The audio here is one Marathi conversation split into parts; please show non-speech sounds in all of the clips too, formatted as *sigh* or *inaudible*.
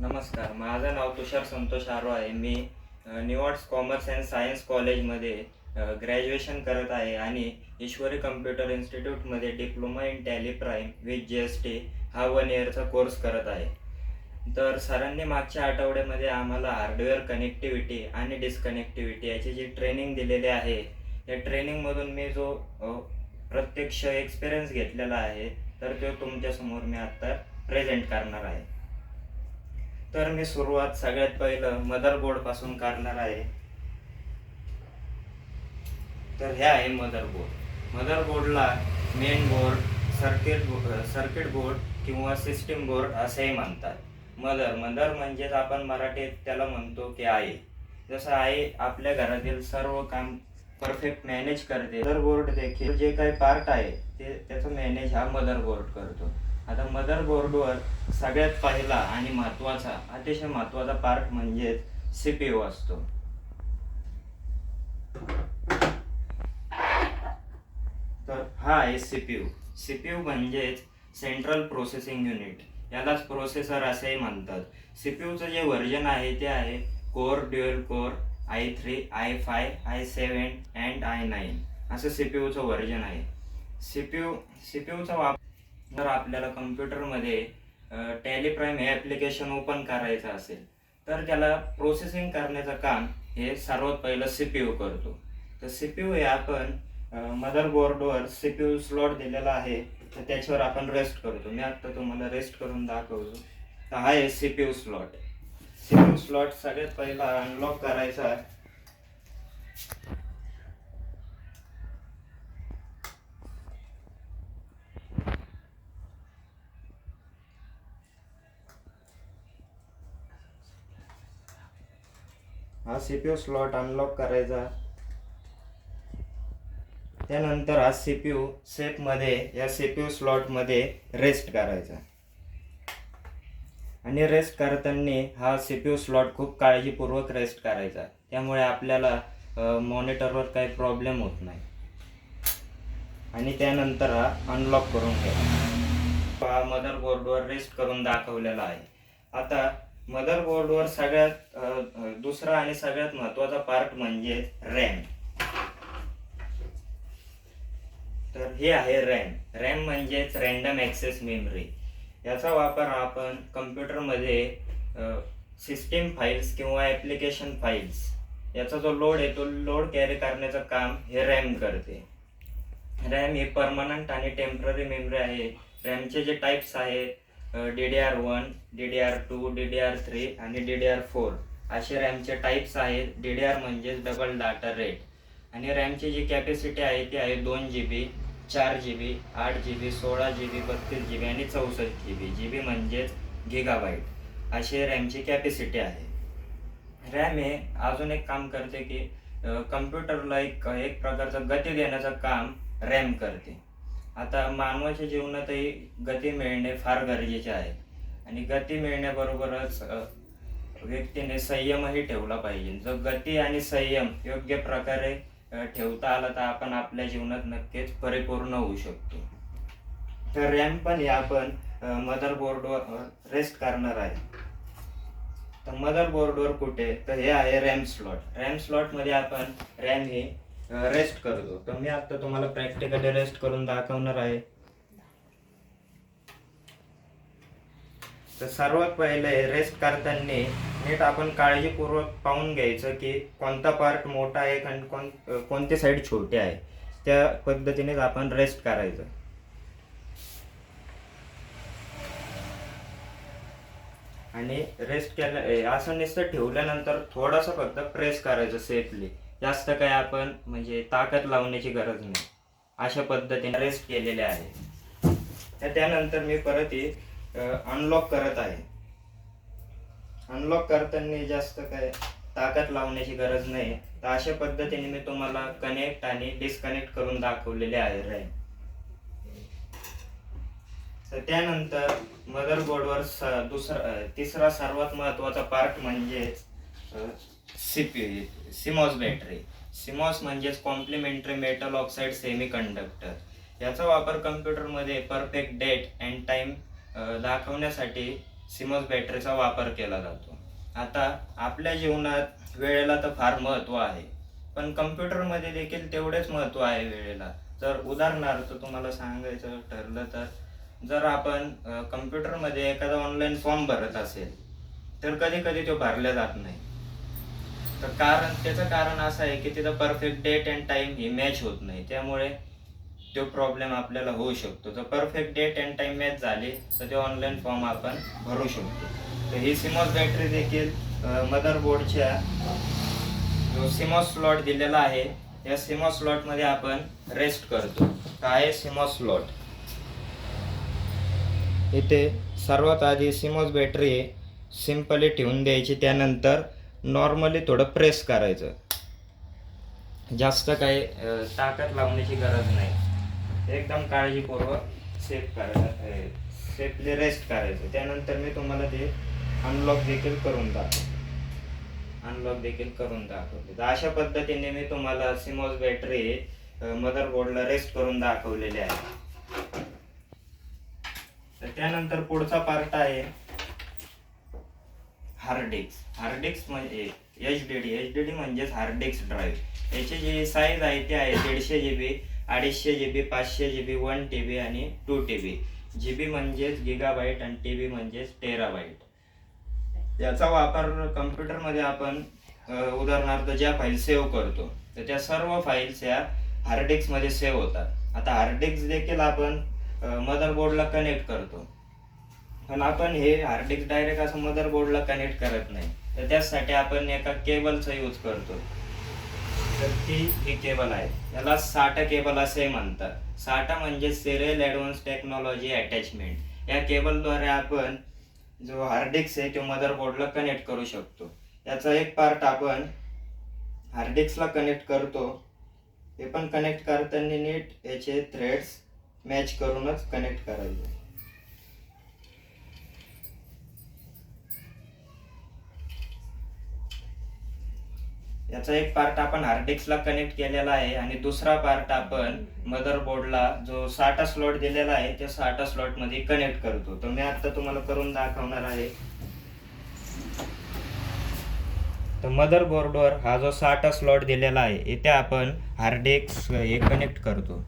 नमस्कार माझं नाव तुषार संतोष आरो आहे. मी अ, कॉमर्स अँड सायन्स कॉलेजमध्ये ग्रॅज्युएशन करत आहे आणि ईश्वरी कम्प्युटर इन्स्टिट्यूटमध्ये diploma in Tally Prime with G S T हा वन इयरचा कोर्स करत आहे. तर सरांनी मागच्या आठवड्यामध्ये आम्हाला हार्डवेअर कनेक्टिव्हिटी आणि डिस्कनेक्टिव्हिटी याची जी ट्रेनिंग दिलेली आहे या ट्रेनिंगमधून मी जो प्रत्यक्ष एक्सपिरियन्स घेतलेला आहे तर तो तुमच्यासमोर मी आत्ता प्रेझेंट करणार आहे. तर मी सुरुवात सगळ्यात पहिलं मदरबोर्डपासून करणार आहे. तर हे आहे motherboard मदरबोर्डला main board circuit circuit board किंवा सिस्टीम बोर्ड असेही म्हणतात. मदर मदर म्हणजेच आपण मराठीत त्याला म्हणतो की आई. जसं आई आपल्या घरातील सर्व काम परफेक्ट मॅनेज करते. मदरबोर्ड देखील जे काही पार्ट आहे ते त्याचं मॅनेज हा मदरबोर्ड करतो. आता मदरबोर्डवर सगळ्यात पहिला आणि महत्त्वाचा अतिशय महत्त्वाचा पार्ट म्हणजेच सी पी यू असतो. तर हा आहे C P U C P U म्हणजेच सेंट्रल प्रोसेसिंग युनिट यालाच प्रोसेसर असेही म्हणतात. सी पी यूचं जे व्हर्जन आहे ते आहे core dual core I three I five I seven and I nine असं सी पी यूचं व्हर्जन आहे. C P U C P यूचा वापर जर आपल्याला कम्प्युटरमध्ये टॅलीप्राईम हे ॲप्लिकेशन ओपन करायचं असेल तर त्याला प्रोसेसिंग करण्याचं काम हे सर्वात पहिलं सी पी यू करतो. तर सी पी यू हे आपण मदरबोर्डवर सी पी यू स्लॉट दिलेला आहे तर त्याच्यावर आपण रेस्ट करतो. मी आत्ता तुम्हाला रेस्ट करून दाखवतो. तर हा आहे C P U slot C P U slot सगळ्यात पहिला अनलॉक करायचा हा C P U slot unlock करायचा. त्यानंतर हा सी पी यू या सी पी यू स्लॉटमध्ये रेस्ट करायचा. आणि रेस्ट करताना हा सी पी यू स्लॉट खूप काळजीपूर्वक रेस्ट करायचा. त्यामुळे आपल्याला मॉनिटरवर काही प्रॉब्लेम होत नाही. आणि त्यानंतर हा अनलॉक करून घ्या हा मदरबोर्डवर रेस्ट करून दाखवलेला आहे. आता मदरबोर्डवर सगळ्यात दुसरा आणि सगळ्यात महत्त्वाचा पार्ट म्हणजे रॅम. तर हे आहे रॅम. रॅम म्हणजेच रॅन्डम ॲक्सेस मेमरी. याचा वापर आपण कम्प्युटरमध्ये सिस्टीम फाईल्स किंवा ॲप्लिकेशन फाईल्स याचा जो लोड आहे तो लोड कॅरी करण्याचं काम हे रॅम करते. रॅम ही परमनंट आणि टेंपररी मेमरी आहे. रॅमचे जे टाईप्स आहेत D D R one D D R two D D R three आणि डी डी आर फोर. असे रॅमचे टाईप्स आहेत. डी डी आर म्हणजेच डबल डाटा रेट आणि रॅमची जी कॅपॅसिटी आहे ती आहे दोन जी बी चार जी बी आठ जी बी सोळा जी बी बत्तीस जी बी आणि चौसष्ट जी बी जी बी म्हणजेच गिगाबाईट अशी रॅमची कॅपॅसिटी आहे. रॅम हे अजून एक काम करते की कम्प्युटरला एक एक प्रकारचं गती देण्याचं काम रॅम करते. आता मानवाच्या जीवनातही गती मिळणे फार गरजेचे आहे. आणि गती मिळण्याबरोबरच व्यक्तीने संयमही ठेवला पाहिजे. जर गती आणि संयम योग्य प्रकारे ठेवता आला तर आपण आपल्या जीवनात नक्कीच परिपूर्ण होऊ शकतो. तर रॅम्प पण हे आपण मदरबोर्डवर रेस्ट करणार आहे. तर मदरबोर्डवर कुठे? तर हे आहे रॅम स्लॉट. रॅम स्लॉटमध्ये आपण रॅम हे रेस्ट करतो. तर मी आता तुम्हाला प्रॅक्टिकली रेस्ट करून दाखवणार आहे. तर सर्वात पहिले रेस्ट करताना नीट आपण काळजीपूर्वक पाहून घ्यायचं की कोणता पार्ट मोठा आहे आणि कोण कोणते साईड छोटे आहे. त्या पद्धतीनेच आपण रेस्ट करायचं. आणि रेस्ट केल्या असं नुसतं ठेवल्यानंतर थोडंसं फक्त प्रेस करायचं सेफली जास्त काय आपण म्हणजे ताकद लावण्याची गरज नाही. अशा पद्धतीने रेस्ट केलेले आहे. तर त्यानंतर मी परत हे अनलॉक करत आहे. अनलॉक करताना जास्त काय ताकद लावण्याची गरज नाही. तर अशा पद्धतीने मी तुम्हाला कनेक्ट आणि डिस्कनेक्ट करून दाखवलेले आहे रॅम तर त्यानंतर मदरबोर्डवर स दुसरा तिसरा सर्वात महत्त्वाचा पार्ट म्हणजे C P CMOS battery. CMOS म्हणजेच complementary metal oxide semiconductor याचा वापर कम्प्युटरमध्ये परफेक्ट डेट अँड टाइम दाखवण्यासाठी सिमॉस बॅटरीचा वापर केला जातो. आता आपल्या जीवनात वेळेला तर फार महत्त्व आहे पण कम्प्युटरमध्ये देखील तेवढेच महत्त्व आहे वेळेला. जर उदाहरणार्थ तुम्हाला सांगायचं ठरलं तर जर आपण कम्प्युटरमध्ये एखादा ऑनलाईन फॉर्म भरत असेल तर कधी कधी तो भरला जात नाही. तर कारण त्याचं कारण असं आहे की तिथं परफेक्ट डेट अँड टाइम ही मॅच होत नाही. त्यामुळे तो प्रॉब्लेम आपल्याला होऊ शकतो. जर perfect date and time match झाली तर ते ऑनलाईन फॉर्म आपण भरू शकतो. तर ही सिमॉस बॅटरी देखील मदरबोर्डच्या जो सिमॉस स्लॉट दिलेला आहे या सिमॉस स्लॉटमध्ये आपण रेस्ट करतो. काय आहे सिमॉस स्लॉट इथे सर्वात आधी सिमॉस बॅटरी सिम्पली ठेवून द्यायची. त्यानंतर नॉर्मली थोडं प्रेस करायचं. जास्त काही ताकद लावण्याची गरज नाही. एकदम काळजीपूर्वक सेफ करायचं सेफली रेस्ट करायचं. त्यानंतर मी तुम्हाला ते अनलॉक देखील करून दाखवतो. अनलॉक देखील करून दाखवते. तर अशा पद्धतीने मी तुम्हाला सिमॉस बॅटरी मदरबोर्डला रेस्ट करून दाखवलेले आहे. तर त्यानंतर पुढचा पार्ट आहे. हार्डेक्स हार्डेक्स म्हणजे H D D H D D म्हणजेच हार्डेक्स ड्राईव्ह. याची जी साईज आहे ती आहे दीडशे जी बी अडीचशे जी बी पाचशे जी बी वन टी बी आणि to T B G B म्हणजेच गिगाबाईट आणि टी बी म्हणजेच टेराबाईट याचा वापर कम्प्युटरमध्ये आपण उदाहरणार्थ ज्या फाईल सेव्ह करतो तर त्या सर्व फाईल्स या हार्डडिस्कमध्ये सेव्ह होतात. आता हार्डडिस्क देखील आपण मदरबोर्डला कनेक्ट करतो. पण आपण हे हार्ड डिस्क डायरेक्ट असं मदरबोर्डला कनेक्ट करत नाही. तर त्यासाठी आपण एका केबलचा यूज करतो. तर ती ही केबल आहे. याला साटा केबल असे म्हणतात. साटा म्हणजे सिरियल ॲडव्हान्स टेक्नॉलॉजी अटॅचमेंट या केबलद्वारे आपण जो हार्ड डिस्क आहे तो मदरबोर्डला कनेक्ट करू शकतो. याचा एक पार्ट आपण हार्ड डिस्कला कनेक्ट करतो. ते पण कनेक्ट करताना नीट याचे थ्रेड्स मॅच करूनच कनेक्ट करायचे. याचा एक पार्ट आपण हार्ड डिस्कला कनेक्ट केलेला आहे आणि दुसरा पार्ट आपण मदरबोर्डला जो साठा स्लॉट दिलेला आहे त्या साठा स्लॉटमध्ये कनेक्ट करतो. तर मी आता तुम्हाला करून दाखवणार आहे. तर मदरबोर्डवर हा जो साठा स्लॉट दिलेला आहे इथे आपण हार्ड डिस्क हे कनेक्ट करतो.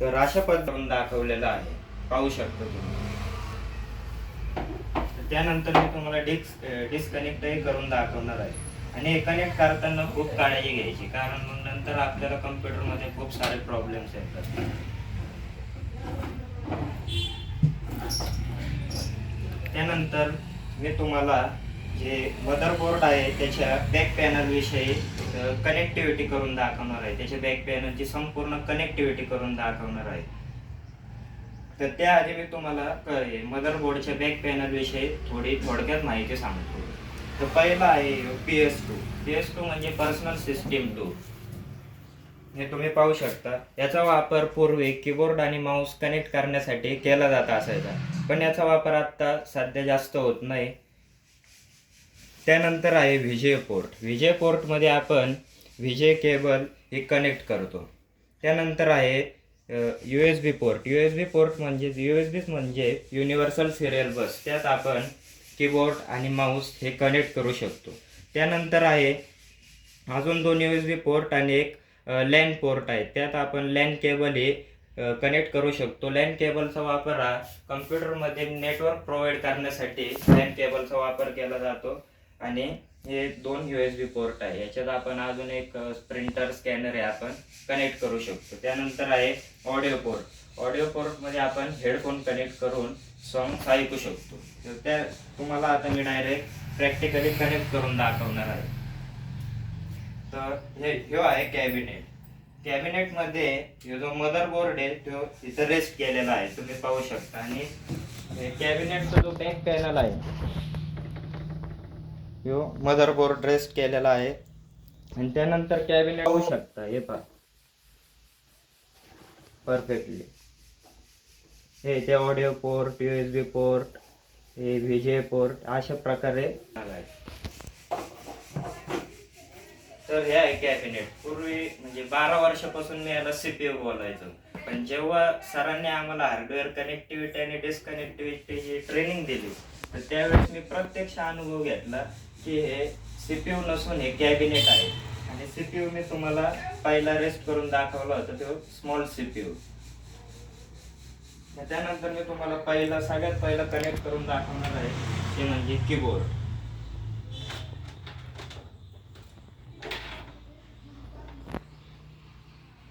तर अशा पद्धतीने दाखवलेलं आहे. पाहू शकतो तुम्ही. त्यानंतर मी तुम्हाला डिस्क डिस्कनेक्टही करून दाखवणार आहे. आणि हे कनेक्ट करताना खूप काळजी घ्यायची कारण मग नंतर आपल्याला कम्प्युटरमध्ये खूप सारे प्रॉब्लेम्स येतात. त्यानंतर मी तुम्हाला जे मदरबोर्ड आहे त्याच्या बॅक पॅनल विषयी कनेक्टिव्हिटी करून दाखवणार आहे. त्याच्या बॅक पॅनलची संपूर्ण कनेक्टिव्हिटी करून दाखवणार आहे. तर त्याआधी मी तुम्हाला मदरबोर्डच्या बॅक पॅनल विषयी थोडी थोडक्यात माहिती सांगतो. तर पहिला आहे P S two P S two म्हणजे पर्सनल सिस्टीम टू हे तुम्ही पाहू शकता. याचा वापर पूर्वी कीबोर्ड आणि माऊस कनेक्ट करण्यासाठी केला जात असायचा. पण याचा वापर आता सध्या जास्त होत नाही. त्यानंतर आहे विजय पोर्ट विजय पोर्टमध्ये आपण विजय केबल हे कनेक्ट करतो. त्यानंतर आहे U S B port U S B port म्हणजे यू एस बी म्हणजे युनिव्हर्सल सिरियल बस त्यात आपण कीबोर्ड आणि माऊस हे कनेक्ट करू शकतो. त्यानंतर आहे अजून दोन यू एस बी पोर्ट आणि एक लँड पोर्ट आहे. त्यात आपण लँड केबल हे कनेक्ट करू शकतो. लँड केबलचा वापर हा कम्प्युटरमध्ये नेटवर्क प्रोव्हाइड करण्यासाठी लँड केबलचा वापर केला जातो. आणि हे दोन युएसबी पोर्ट आहे. याच्यात आपण अजून एक प्रिंटर स्कॅनर हे आपण कनेक्ट करू शकतो. त्यानंतर आहे ऑडिओ पोर्ट ऑडिओ पोर्टमध्ये आपण हेडफोन कनेक्ट करून सॉंग्स ऐकू शकतो. तर त्या तुम्हाला आता मी डायरेक्ट प्रॅक्टिकली कनेक्ट करून दाखवणार आहे. तर हे ह्यो आहे कॅबिनेट कॅबिनेटमध्ये हे जो मदरबोर्ड आहे तो इथं रेस्ट केलेला आहे. तुम्ही पाहू शकता. आणि कॅबिनेटचा जो बॅक पॅनल आहे ह्यो मदरबोर्ड ड्रेस केलेला आहे. आणि त्यानंतर कॅबिनेट होऊ शकता हे पहा. परफेक्टली हे ते audio port U S B port हे व्हिजे पोर्ट अशा प्रकारे तर हे आहे कॅबिनेट. पूर्वी म्हणजे बारा वर्षापासून मी याला सीपीयू बोलायचो. पण जेव्हा सरांनी आम्हाला हार्डवेअर कनेक्टिव्हिटी आणि डिस्कनेक्टिव्हिटीची ट्रेनिंग दिली तर त्यावेळेस मी प्रत्यक्ष अनुभव घेतला. की हे सीपीयू नसून हे कॅबिनेट आहे. आणि सीपीयू मी तुम्हाला पहिला रेस्ट करून दाखवला होता तो स्मॉल सीपीयू त्यानंतर मी तुम्हाला पहिला सगळ्यात पहिला कनेक्ट करून दाखवणार आहे ते म्हणजे कीबोर्ड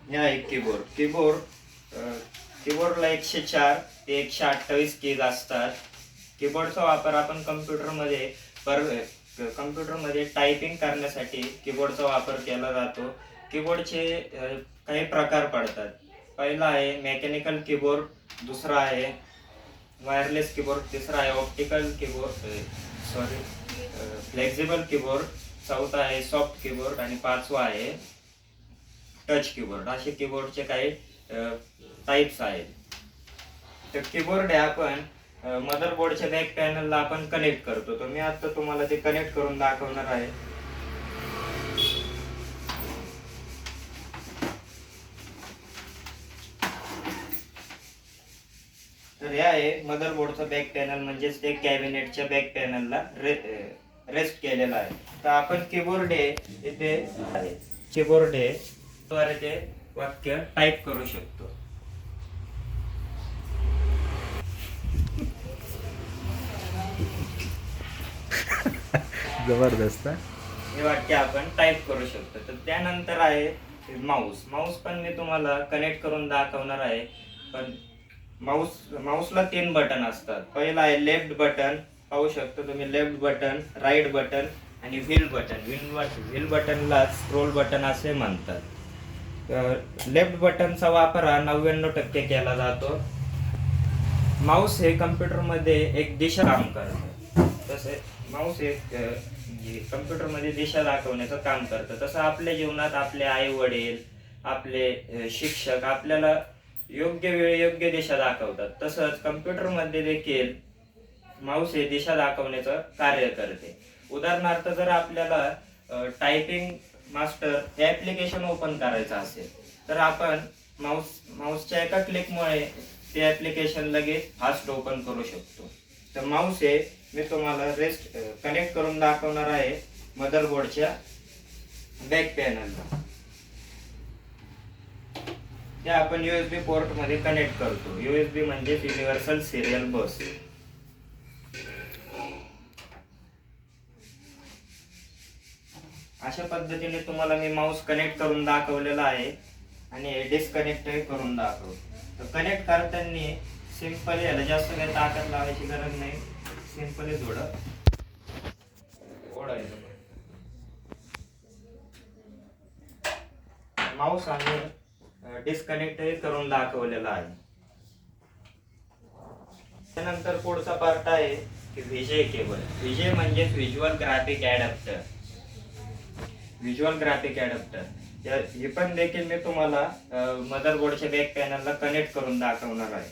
हे आहे कीबोर्ड कीबोर्ड कीबोर्डला एकशे चार ते एकशे अठ्ठावीस कीज असतात. कीबोर्डचा वापर आपण कम्प्युटरमध्ये पर कम्प्युटरमध्ये टायपिंग करण्यासाठी कीबोर्डचा वापर केला जातो. कीबोर्डचे काही प्रकार पडतात. पहिला आहे मेकॅनिकल कीबोर्ड दुसरा आहे वायरलेस कीबोर्ड तिसरा आहे optical keyboard sorry flexible keyboard चौथा आहे सॉफ्ट कीबोर्ड आणि पाचवा आहे टच कीबोर्ड असे कीबोर्डचे काही टाईप्स आहेत. तर कीबोर्ड आहे आपण मदरबोर्डच्या बॅक पॅनलला आपण कनेक्ट करतो. तर मी आता तुम्हाला ते कनेक्ट करून दाखवणार आहे. तर हे आहे मदरबोर्डचा बॅक पॅनल म्हणजेच ते कॅबिनेटच्या बॅक पॅनलला रेस्ट केलेला आहे. तर आपण कीबोर्ड आहे इथे कीबोर्ड आहे द्वारे ते वाक्य टाईप करू शकतो. जबरदस्त हे वाक्य आपण टाईप करू शकतो. तर त्यानंतर आहे माऊस माऊस पण मी तुम्हाला कनेक्ट करून दाखवणार आहे. पण माऊस माऊसला तीन बटन असतात. पहिला आहे लेफ्ट बटन पाहू शकतो तुम्ही लेफ्ट बटन राईट बटन आणि व्हील बटन व्हील व्हील बटनला स्क्रोल बटन असे म्हणतात. लेफ्ट बटनचा वापर हा नव्याण्णव टक्के केला जातो. माऊस हे कम्प्युटरमध्ये एक दिशा काम करतं. तसे माऊस हे कम्प्युटरमध्ये दिशा दाखवण्याचं काम करतं. तसं आपल्या जीवनात आपले आई वडील आपले शिक्षक आपल्याला योग्य वेळ योग्य दिशा दाखवतात. तसंच कम्प्युटरमध्ये देखील माऊस हे दिशा दाखवण्याचं कार्य करते. उदाहरणार्थ जर आपल्याला टायपिंग मास्टर हे ॲप्लिकेशन ओपन करायचं असेल तर आपण माऊस माऊसच्या एका क्लिकमुळे ते ऍप्लिकेशन लगेच फास्ट ओपन करू शकतो. तर माऊस हे मी तुम्हाला रेस्ट कनेक्ट करून दाखवणार आहे मदरबोर्डच्या बॅक पॅनलला ते आपण यूएसबी पोर्टमध्ये कनेक्ट करतो. यूएसबी म्हणजे युनिव्हर्सल सिरियल बस अशा पद्धतीने तुम्हाला मी माऊस कनेक्ट करून दाखवलेला आहे आणि डिस्कनेक्टही करून दाखवतो. तर कनेक्ट करताना सिंपल याला जास्त काही ताकद लावायची गरज नाही. सिंपली थोडं. ओढायचं माऊस आम्ही डिस्कनेक्ट करून दाखवलेला आहे. त्यानंतर पुढचा पार्ट आहे की विजय केबल. विजय म्हणजेच visual graphic adapter visual graphic adapter हे पण देखील मी तुम्हाला मदरबोर्डच्या बॅक पॅनलला कनेक्ट करून दाखवणार आहे.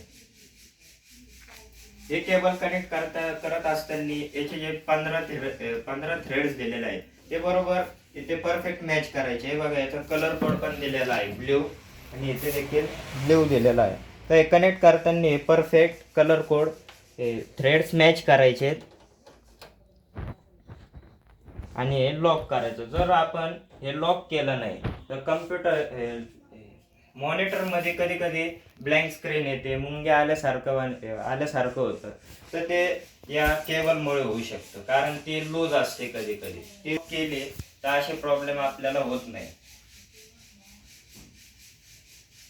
हे केबल कनेक्ट करता करत असताना याचे जे पंधरा थ्रेड पंधरा थ्रेड्स दिलेले आहेत ते बरोबर इथे परफेक्ट मॅच करायचे. हे बघा याचा कलर कोड पण दिलेला आहे ब्ल्यू आणि इथे देखील ब्ल्यू दिलेला आहे. तर हे कनेक्ट करताना हे perfect colour code threads match करायचे. आहेत आणि हे लॉक करायचं. जर आपण हे लॉक केलं नाही तर कम्प्युटर मॉनिटरमध्ये कधी कधी ब्लँक स्क्रीन येते मुंग्या आल्यासारखं आल्यासारखं होतं. तर ते या केबलमुळे होऊ शकतं. कारण ती लूज असते कधी कधी. ती केली तर असे प्रॉब्लेम आपल्याला होत नाही.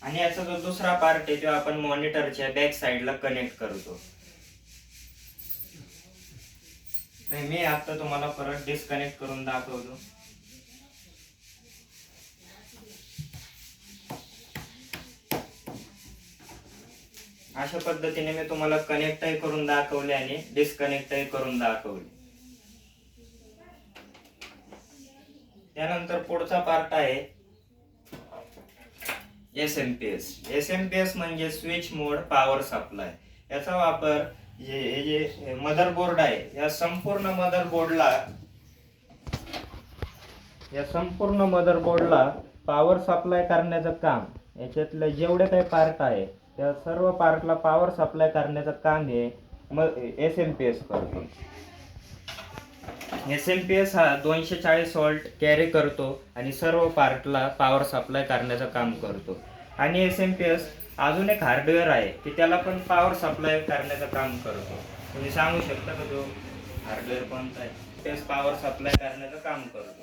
आणि याचा जो दुसरा पार्ट आहे तो आपण मॉनिटरच्या बॅक साईडला कनेक्ट करतो. मी आता तुम्हाला परत डिस्कनेक्ट करून दाखवतो. अशा पद्धतीने मी तुम्हाला कनेक्टही करून दाखवले आणि डिस्कनेक्टही करून दाखवले. त्यानंतर पुढचा पार्ट आहे S M P S S M P S म्हणजे स्विच मोड पॉवर सप्लाय याचा वापर जे हे जे मदरबोर्ड आहे या संपूर्ण मदरबोर्डला या संपूर्ण मदरबोर्डला पॉवर सप्लाय करण्याचं काम याच्यातले जेवढे काही पार्ट आहे त्या सर्व पार्टला पॉवर सप्लाय करण्याचं काम हे मग एस एम पी एस करतो. एस एम पी एस हा दोनशे चाळीस वॉल्ट कॅरी करतो आणि सर्व पार्टला पॉवर सप्लाय करण्याचं काम करतो. आणि एस एम पी एस अजून एक हार्डवेअर आहे की त्याला पण पॉवर सप्लाय करण्याचं काम करतो. तुम्ही सांगू शकता का तो हार्डवेअर कोणता आहे? तेच पॉवर सप्लाय करण्याचं काम करतो.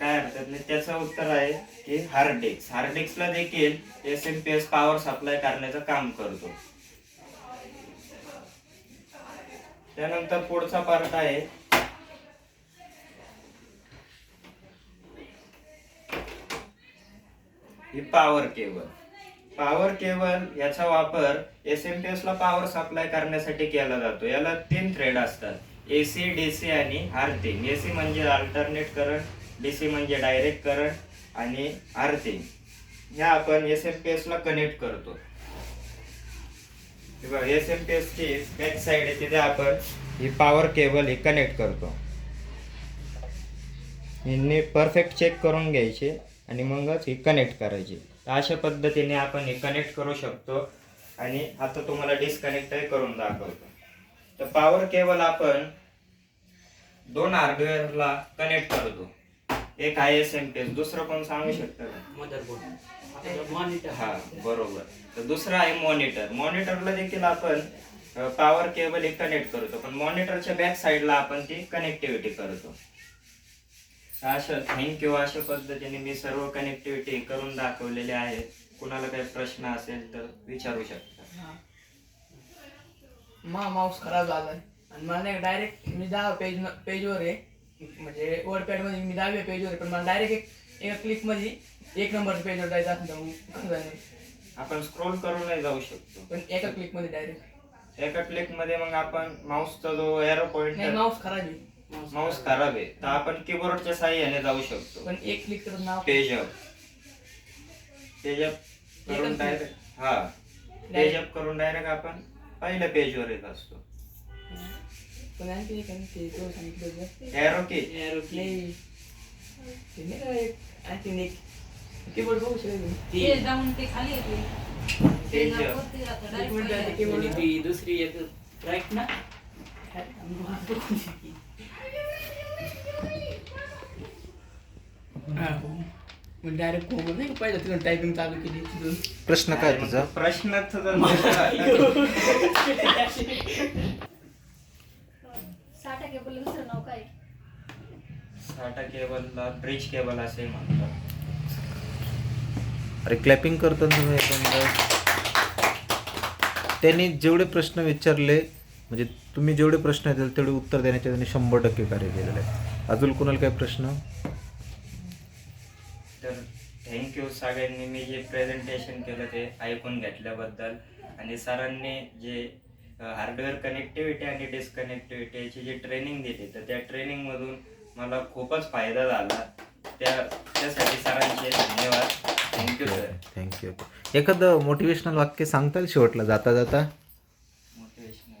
काय हरकत नाही. त्याचं उत्तर आहे की हार्ड डिस्क हार्ड डिस्कला देखील S M P S power supply करण्याचं काम करतो. त्यानंतर पुढचा पार्ट आहे. ही पॉवर केबल पॉवर केबल याचा वापर एस एम पी एस ला पॉवर सप्लाय करण्यासाठी केला जातो. याला तीन थ्रेड असतात. एसी डीसी आणि आर्थिंग एसी म्हणजे अल्टरनेट करंट डीसी म्हणजे डायरेक्ट करंट आणि आर्थिंग ह्या आपण एस एम पी एस ला कनेक्ट करतो. एस एम पी एस ची बॅक साइड आहे तिथे आपण ही पॉवर केबल ही कनेक्ट करतो. यांनी परफेक्ट चेक करून घ्यायचे आणि मगच ही कनेक्ट करायची. तर अशा पद्धतीने आपण हे कनेक्ट करू शकतो आणि आता तुम्हाला डिस्कनेक्टही करून दाखवतो. तर पॉवर केबल आपण दोन हार्डवेअरला कनेक्ट करतो. एक आहे एस एम पी एस दुसरं कोण सांगू शकतं? का मदरबोर्ड मॉनिटर हा बरोबर. तर दुसरं आहे मॉनिटर मॉनिटरला देखील आपण पॉवर केबल एक कनेक्ट करतो. पण मॉनिटरच्या बॅक साईडला आपण ती कनेक्टिव्हिटी करतो. अशा थँक्यू अशा पद्धतीने मी सर्व कनेक्टिव्हिटी करून दाखवलेले आहेत कुणाला काही प्रश्न असेल तर विचारू शकता. मा माऊस खराब झालाय. आणि मला नाही डायरेक्ट मी दहा पेज पेजवर आहे. म्हणजे वर्ड पॅडमध्ये मी दहाव्या पेजवर आहे पण मला डायरेक्ट एक एका क्लिकमध्ये एक नंबरच्या पेजवर जायचं असेल तर मग? आपण स्क्रोल करूनही जाऊ शकतो. पण एका क्लिकमध्ये डायरेक्ट एका क्लिकमध्ये मग आपण माऊसचा जो एरो नाही पॉइंट माऊस खराब आहे. माऊस खराब आहे. तर आपण कीबोर्डच्या साह्याने जाऊ शकतो. पण एक क्लिक करत नाव पेज अप पेज अप करून डायरेक्ट हा. पेज अप करून डायरेक्ट आपण पहिल्या पेजवर येत असतो. कीबोर्ड बघू शकतो जाऊन ते खाली येते ते direct. ती दुसरी राईट ना डायरेक्ट कोमल नाही का पहिलं तिकडे टायपिंग चालू केली तिथून प्रश्न काय तुझा प्रश्नात साठा *laughs* *laughs* केबल दुसरं नाव काय साठा केबलला ब्रिज केबल असे म्हणतात. अरे क्लॅपिंग करताना तुम्ही एकंदर. त्यांनी जेवढे प्रश्न विचारले म्हणजे तुम्ही जेवढे प्रश्न येतील तेवढे उत्तर देण्याचे त्यांनी शंभर टक्के कार्य केलेलं आहे. अजून कोणाला काही प्रश्न? तर थँक्यू सगळ्यांनी. मी जे प्रेझेंटेशन केलं ते ऐकून घेतल्याबद्दल. आणि सरांनी जे हार्डवेअर कनेक्टिव्हिटी आणि डिस्कनेक्टिव्हिटी याची जी ट्रेनिंग दिली तर त्या ट्रेनिंगमधून मला खूपच फायदा झाला. त्या त्यासाठी सरांचे धन्यवाद. Thank you sir thank you एखादं मोटिवेशनल वाक्य सांगता येईल शेवटला जाता जाता? मोटिवेशनल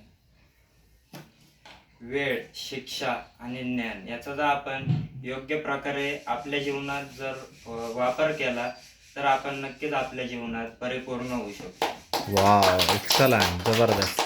वेळ शिक्षा आणि ज्ञान याचा जर आपण योग्य प्रकारे आपल्या जीवनात जर अ, वापर केला तर आपण नक्कीच आपल्या जीवनात परिपूर्ण होऊ शकतो. वा एक्सलंट जबरदस्त.